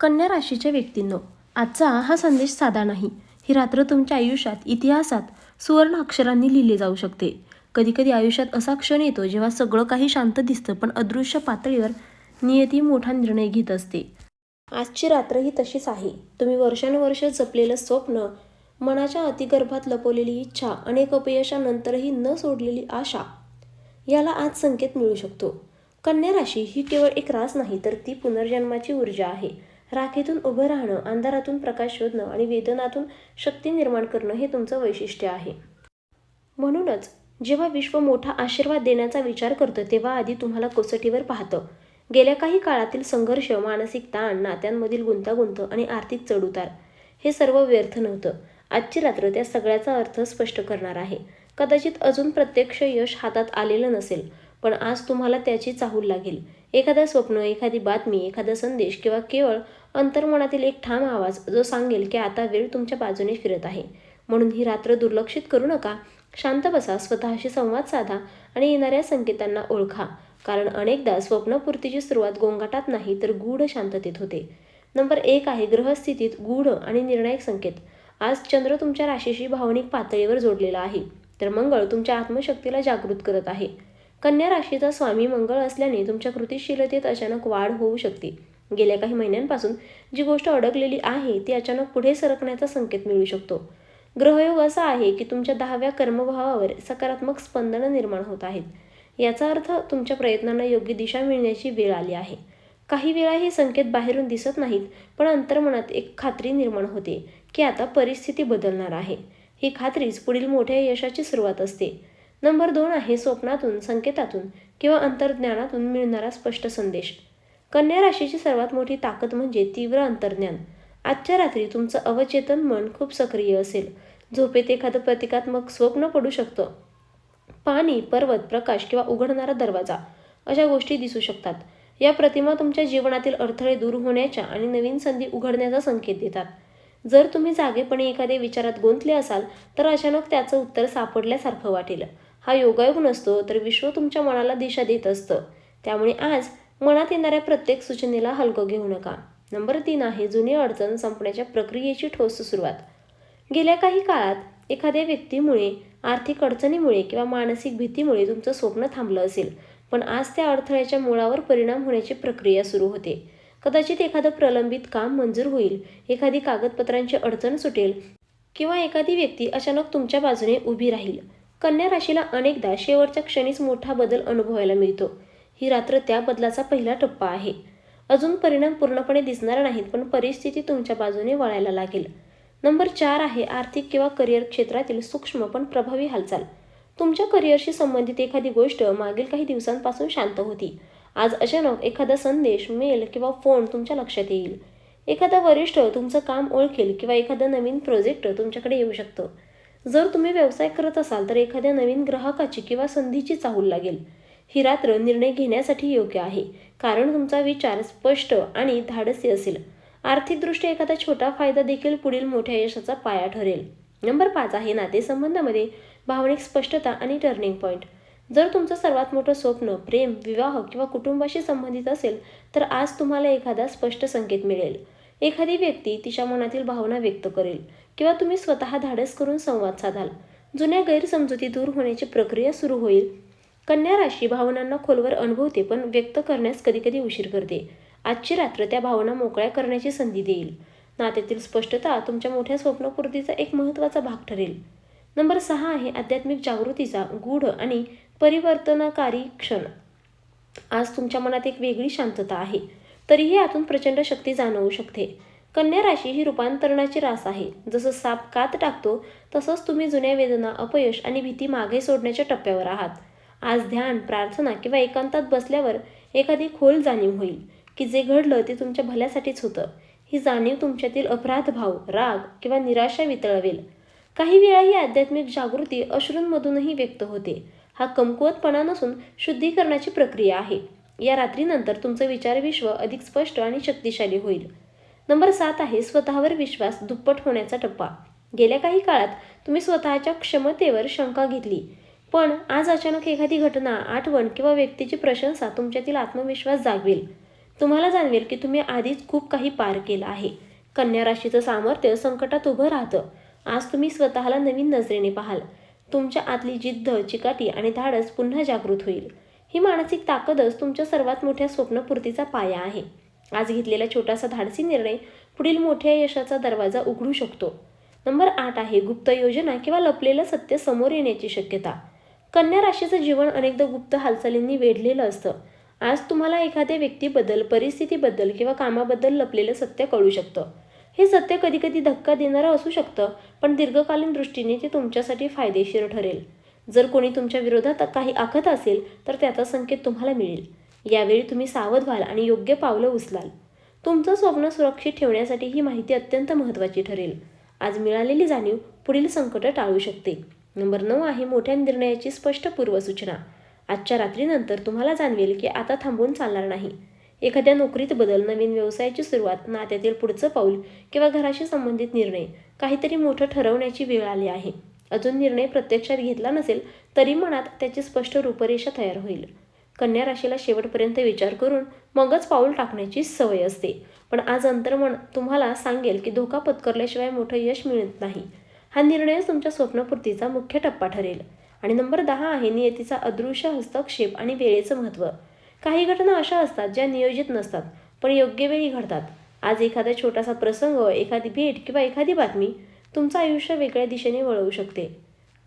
कन्या राशीच्या व्यक्तींनो आजचा हा संदेश साधा नाही. ही रात्र तुमच्या आयुष्यात इतिहासात सुवर्ण अक्षरांनी लिहिले जाऊ शकते. कधीकधी आयुष्यात असा क्षण येतो जेव्हा सगळं काही शांत दिसतं पण अदृश्य पातळीवर नियती मोठा निर्णय घेत असते. आजची रात्र ही तशीच आहे. तुम्ही वर्षानुवर्ष जपलेलं स्वप्न मनाच्या अतिगर्भात लपवलेली इच्छा अनेक अपयशानंतरही न सोडलेली आशा याला आज संकेत मिळू शकतो. कन्या राशी ही केवळ एक रास नाही तर ती पुनर्जन्माची ऊर्जा आहे. राखेतून उभं राहणं अंधारातून प्रकाश शोधणं आणि वेदनातून शक्ती निर्माण करणं हे तुमचं वैशिष्ट्य आहे. म्हणूनच जेव्हा विश्व मोठा आशीर्वाद देण्याचा विचार करतं तेव्हा आधी तुम्हाला कसोटीवर पाहतं. गेल्या काही काळातील संघर्ष मानसिक ताण नात्यांमधील गुंतागुंत आणि आर्थिक चढउतार हे सर्व व्यर्थ नव्हतं. आजची रात्र त्या सगळ्याचा अर्थ स्पष्ट करणार आहे. कदाचित अजून प्रत्यक्ष यश हातात आलेलं नसेल पण आज तुम्हाला त्याची चाहूल लागेल. एखादं स्वप्न एखादी बातमी एखादा संदेश किंवा केवळ अंतर्मनातील एक ठाम आवाज जो सांगेल की आता वेळ तुमच्या बाजूने फिरत आहे. म्हणून ही रात्र दुर्लक्षित करू नका. शांत बसा स्वतःशी संवाद साधा आणि येणाऱ्या संकेतांना ओळखा. कारण अनेकदा स्वप्नपूर्तीची सुरुवात गोंगाटात नाही तर गूढ शांततेत होते. नंबर एक आहे ग्रहस्थितीत गूढ आणि निर्णायक संकेत. आज चंद्र तुमच्या राशीशी भावनिक पातळीवर जोडलेला आहे तर मंगळ तुमच्या आत्मशक्तीला जागृत करत आहे. कन्या राशीचा स्वामी मंगळ असल्याने तुमच्या कृतिशीलतेत अचानक वाढ होऊ शकते. गेल्या काही महिन्यांपासून जी गोष्ट अडकलेली आहे ती अचानक पुढे सरकण्याचा संकेत मिळू शकतो. ग्रहयोग असा आहे की तुमच्या दहाव्या कर्मभावावर सकारात्मक स्पंदनं निर्माण होत आहेत. याचा अर्थ तुमच्या प्रयत्नांना योग्य दिशा मिळण्याची वेळ आली आहे. काही वेळा हे संकेत बाहेरून दिसत नाहीत पण अंतर्मनात एक खात्री निर्माण होते की आता परिस्थिती बदलणार आहे. ही खात्रीच पुढील मोठ्या यशाची सुरुवात असते. नंबर दोन आहे स्वप्नातून संकेतातून किंवा अंतर्ज्ञानातून मिळणारा स्पष्ट संदेश. कन्या राशीची सर्वात मोठी ताकद म्हणजे तीव्र अंतर्ज्ञान. आजच्या रात्री तुमचं अवचेतन मन खूप सक्रिय असेल. झोपेत एखादं प्रतिकात्मक स्वप्न पडू शकतं. पाणी पर्वत प्रकाश किंवा उघडणारा दरवाजा अशा गोष्टी दिसू शकतात. या प्रतिमा तुमच्या जीवनातील अडथळे दूर होण्याच्या आणि नवीन संधी उघडण्याचा संकेत देतात. जर तुम्ही जागेपणे एखाद्या विचारात गुंतले असाल तर अचानक त्याचं उत्तर सापडल्यासारखं वाटेल. हा योगायोग नसतो तर विश्व तुमच्या मनाला दिशा देत असतं. त्यामुळे आज मनात येणाऱ्या प्रत्येक सूचनेला हलकं घेऊ नका. नंबर तीन आहे जुनी अडचण संपण्याच्या प्रक्रियेची ठोस सुरुवात. गेल्या काही काळात एखाद्या व्यक्तीमुळे आर्थिक अडचणीमुळे किंवा मानसिक भीतीमुळे तुमचं स्वप्न थांबलं असेल पण आज त्या अडथळ्याच्या मुळावर परिणाम होण्याची प्रक्रिया सुरू होते. कदाचित एखादं प्रलंबित काम मंजूर होईल एखादी कागदपत्रांची अडचण सुटेल किंवा एखादी व्यक्ती अचानक तुमच्या बाजूने उभी राहील. कन्या राशीला अनेकदा शेवटच्या क्षणीच मोठा बदल अनुभवायला मिळतो. ही रात्र त्या बदलाचा पहिला टप्पा आहे. अजून परिणाम पूर्णपणे दिसणार नाहीत पण परिस्थिती तुमच्या बाजूने वळायला लागेल. नंबर चार आहे आर्थिक किंवा करिअर क्षेत्रातील सूक्ष्म पण प्रभावी हालचाल. तुमच्या करिअरशी संबंधित एखादी गोष्ट मागील काही दिवसांपासून शांत होती. आज अचानक एखादा संदेश मेल किंवा फोन तुमच्या लक्षात येईल. एखादा वरिष्ठ तुमचं काम ओळखेल किंवा एखादं नवीन प्रोजेक्ट तुमच्याकडे येऊ शकतं. जर तुम्ही व्यवसाय करत असाल तर एखाद्या नवीन ग्राहकाची किंवा संधीची चाहूल लागेल. ही रात्र निर्णय घेण्यासाठी योग्य आहे. कारण तुमचा विचार स्पष्ट आणि धाडसी असेल. आर्थिकदृष्ट्या एखादा छोटा फायदा देखील पुढील मोठ्या यशाचा पाया ठरेल. नंबर पाच आहे नातेसंबंधामध्ये भावनिक स्पष्टता आणि टर्निंग पॉईंट जर तुमचं सर्वात मोठं स्वप्न प्रेम विवाह किंवा कुटुंबाशी संबंधित असेल तर आज तुम्हाला एखादा स्पष्ट संकेत मिळेल. एखादी व्यक्ती तिच्या मनातील भावना व्यक्त करेल किंवा तुम्ही स्वतः धाडस करून संवाद साधाल. जुन्या गैरसमजुती दूर होण्याची प्रक्रिया सुरू होईल. कन्या राशी भावनांना खोलवर अनुभवते पण व्यक्त करण्यास कधीकधी उशीर करते. आजची रात्र त्या भावना मोकळ्या करण्याची संधी देईल. नात्यातील स्पष्टता तुमच्या मोठ्या स्वप्नपूर्तीचा एक महत्त्वाचा भाग ठरेल. नंबर सहा आहे आध्यात्मिक जागृतीचा गूढ आणि परिवर्तनकारी क्षण. आज तुमच्या मनात एक वेगळी शांतता आहे. तरीही आतून प्रचंड शक्ती जाणवू शकते. कन्या राशी ही रूपांतरणाची रास आहे. जसं साप कात टाकतो तसंच तुम्ही जुन्या वेदना अपयश आणि भीती मागे सोडण्याच्या टप्प्यावर आहात. आज ध्यान प्रार्थना किंवा एकांतात बसल्यावर एखादी खोल जाणीव होईल की जे घडलं ते तुमच्या भल्यासाठीच होतं. ही जाणीव तुमच्यातील अपराध भाव राग किंवा निराशा वितळवेल. काही वेळा ही आध्यात्मिक जागृती अश्रूंमधूनही व्यक्त होते. हा कमकुवतपणा नसून शुद्धीकरणाची प्रक्रिया आहे. या रात्रीनंतर तुमचं विचारविश्व अधिक स्पष्ट आणि शक्तिशाली होईल. नंबर सात आहे स्वतःवर विश्वास दुप्पट होण्याचा टप्पा. गेल्या काही काळात तुम्ही स्वतःच्या क्षमतेवर शंका घेतली. पण आज अचानक एखादी घटना आठवण किंवा व्यक्तीची प्रशंसा तुमच्यातील आत्मविश्वास जागवेल. तुम्हाला जाणवेल की तुम्ही आधीच खूप काही पार केलं आहे. कन्या राशीचं सामर्थ्य संकटात उभं राहतं. आज तुम्ही स्वतःला नवीन नजरेने पाहाल. तुमच्या आतली जिद्द चिकाटी आणि धाडस पुन्हा जागृत होईल. ही मानसिक ताकदच तुमच्या सर्वात मोठ्या स्वप्नपूर्तीचा पाया आहे. आज घेतलेला छोटासा धाडसी निर्णय पुढील मोठ्या यशाचा दरवाजा उघडू शकतो. नंबर आठ आहे गुप्त योजना किंवा लपलेलं सत्य समोर येण्याची शक्यता. कन्या राशीचं जीवन अनेकदा गुप्त हालचालींनी वेढलेलं असतं. आज तुम्हाला एखाद्या व्यक्तीबद्दल परिस्थितीबद्दल किंवा कामाबद्दल लपलेलं सत्य कळू शकतं. हे सत्य कधीकधी धक्का देणारं असू शकतं पण दीर्घकालीन दृष्टीने ते तुमच्यासाठी फायदेशीर ठरेल. जर कोणी तुमच्या विरोधात काही आखत असेल तर त्याचा संकेत तुम्हाला मिळेल. यावेळी तुम्ही सावध व्हाल आणि योग्य पावलं उचलाल. तुमचं स्वप्न सुरक्षित ठेवण्यासाठी ही माहिती अत्यंत महत्त्वाची ठरेल. आज मिळालेली जाणीव पुढील संकट टाळू शकते. नंबर नऊ आहे मोठ्या निर्णयाची स्पष्ट पूर्वसूचना. आजच्या रात्रीनंतर तुम्हाला जाणवेल की आता थांबून चालणार नाही. एखाद्या नोकरीत बदल नवीन व्यवसायाची सुरुवात नात्यातील पुढचं पाऊल किंवा घराशी संबंधित निर्णय काहीतरी मोठं ठरवण्याची वेळ आली आहे. अजून निर्णय प्रत्यक्षात घेतला नसेल तरी मनात त्याची स्पष्ट रूपरेषा तयार होईल. कन्या राशीला शेवटपर्यंत विचार करून मगच पाऊल टाकण्याची सवय असते. पण आज अंतर्मन तुम्हाला सांगेल की धोका पत्करल्याशिवाय मोठं यश मिळत नाही. हा निर्णयच तुमच्या स्वप्नपूर्तीचा मुख्य टप्पा ठरेल. आणि नंबर दहा आहे नियतीचा अदृश्य हस्तक्षेप आणि वेळेचं महत्त्व. काही घटना अशा असतात ज्या नियोजित नसतात पण योग्य वेळी घडतात. आज एखादा छोटासा प्रसंग एखादी भेट किंवा एखादी बातमी तुमचं आयुष्य वेगळ्या दिशेने वळवू शकते.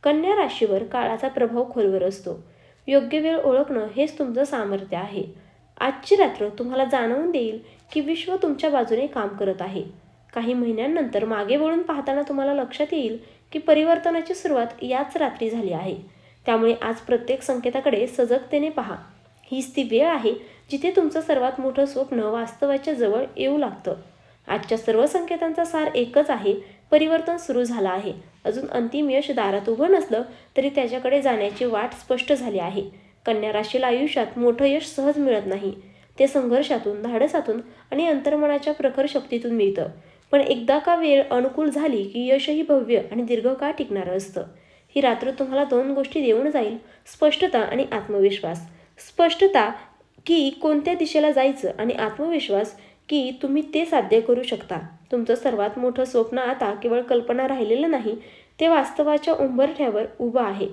कन्या राशीवर काळाचा प्रभाव खोलवर असतो. योग्य वेळ ओळखणं हेच तुमचं सामर्थ्य आहे. आजची रात्र तुम्हाला जाणवून देईल की विश्व तुमच्या बाजूने काम करत आहे. काही महिन्यांनंतर मागे वळून पाहताना तुम्हाला लक्षात येईल की परिवर्तनाची सुरुवात याच रात्री झाली आहे. त्यामुळे आज प्रत्येक संकेताकडे सजगतेने पहा. हीच ती वेळ आहे जिथे तुमचं सर्वात मोठं स्वप्न वास्तवाच्या जवळ येऊ लागतं. आजच्या सर्व संकेतांचा सार एकच आहे परिवर्तन सुरू झालं आहे. अजून अंतिम यश दारात उभं नसलं तरी त्याच्याकडे जाण्याची वाट स्पष्ट झाली आहे. कन्या राशीला आयुष्यात मोठं यश सहज मिळत नाही. ते संघर्षातून धाडसातून आणि अंतर्मनाच्या प्रखर शक्तीतून मिळतं. पण एकदा का वेळ अनुकूल झाली की यशही भव्य आणि दीर्घकाळ टिकणारं असतं. ही रात्र तुम्हाला दोन गोष्टी देऊन जाईल. स्पष्टता आणि आत्मविश्वास. स्पष्टता की कोणत्या दिशेला जायचं आणि आत्मविश्वास की तुम्ही ते साध्य करू शकता. तुमचं सर्वात मोठं स्वप्न आता केवळ कल्पना राहिलेलं नाही ते वास्तवाच्या उंबरठ्यावर उभं आहे.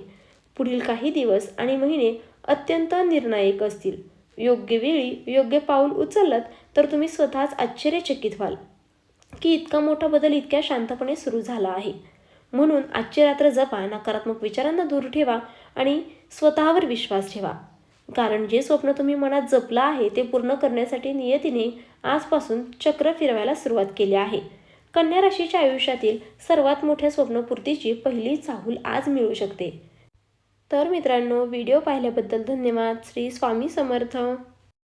पुढील काही दिवस आणि महिने अत्यंत निर्णायक असतील. योग्य वेळी योग्य पाऊल उचललं तर तुम्ही स्वतःच आश्चर्यचकित व्हाल की इतका मोठा बदल इतक्या शांतपणे सुरू झाला आहे. म्हणून आजची रात्र जपा नकारात्मक विचारांना दूर ठेवा आणि स्वतःवर विश्वास ठेवा. कारण जे स्वप्न तुम्ही मनात जपलं आहे ते पूर्ण करण्यासाठी नियतीने आजपासून चक्र फिरवायला सुरुवात केली आहे. कन्या राशीच्या आयुष्यातील सर्वात मोठ्या स्वप्नपूर्तीची पहिली चाहूल आज मिळू शकते. तर मित्रांनो व्हिडिओ पाहिल्याबद्दल धन्यवाद. श्री स्वामी समर्थ.